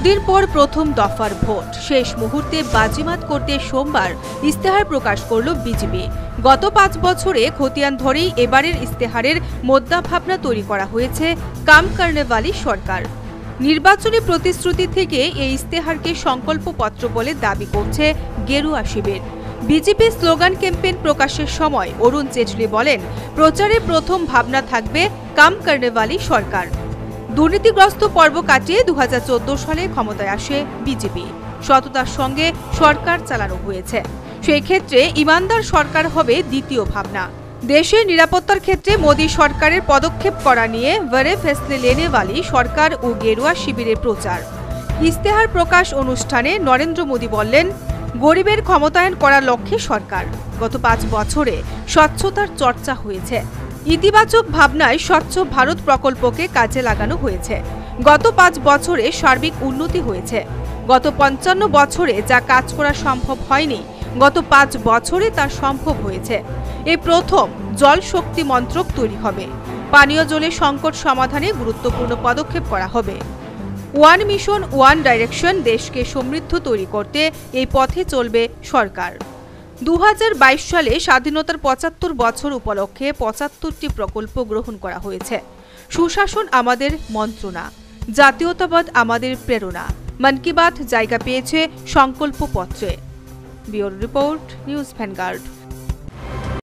দুদিন পর প্রথম দফার ভোট। শেষ মুহূর্তে বাজিমাত করতে সোমবার ইস্তেহার প্রকাশ করল বিজেপি। গত পাঁচ বছরে খতিয়ান ধরেই এবারের ইস্তেহারের মোদ্দা ভাবনা তৈরি করা হয়েছে কাম কার্নেভালি সরকার। নির্বাচনী প্রতিশ্রুতি থেকে এই ইস্তেহারকে সংকল্পপত্র বলে দাবি করছে গেরুয়া শিবির। বিজেপি স্লোগান ক্যাম্পেইন প্রকাশের সময় অরুণ জেটলি বলেন, প্রচারে প্রথম ভাবনা থাকবে কাম কার্নেভালি সরকার। দুর্নীতিগ্রস্ত পর্ব কাটিয়ে দু হাজার চোদ্দ সালে ক্ষমতায় আসে বিজেপি। সততার সঙ্গে সরকার চালানো হয়েছে। সেই ক্ষেত্রে ইমানদার সরকার হবে দ্বিতীয় ভাবনা। দেশের নিরাপত্তার ক্ষেত্রে মোদী সরকারের পদক্ষেপ করা নিয়ে ভরে ফেসলে লেনেওয়ালি সরকার ও গেরুয়া শিবিরের প্রচার। ইস্তেহার প্রকাশ অনুষ্ঠানে নরেন্দ্র মোদী বললেন গরিবের ক্ষমতায়ন করার লক্ষ্যে সরকার। গত পাঁচ বছরে স্বচ্ছতার চর্চা হয়েছে। ইতিবাচক ভাবনায় স্বচ্ছ ভারত প্রকল্পকে কাজে লাগানো হয়েছে। গত পাঁচ বছরে সার্বিক উন্নতি হয়েছে। গত পঞ্চান্ন বছরে যা কাজ করা সম্ভব হয়নি, গত পাঁচ বছরে তা সম্ভব হয়েছে। এ প্রথম জল শক্তি মন্ত্রক তৈরি হবে। পানীয় জলের সংকট সমাধানে গুরুত্বপূর্ণ পদক্ষেপ করা হবে। ওয়ান মিশন, ওয়ান ডাইরেকশন দেশকে সমৃদ্ধ তৈরি করতে এই পথে চলবে সরকার। দু হাজার বাইশ সালে স্বাধীনতার পঁচাত্তর বছর উপলক্ষে পঁচাত্তরটি প্রকল্প গ্রহণ করা হয়েছে। সুশাসন আমাদের মন্ত্রণা, জাতীয়তাবাদ আমাদের প্রেরণা। মন কি বাত জায়গা পেয়েছে সংকল্পপত্রে। বিওর রিপোর্ট, নিউজ ভ্যানগার্ড।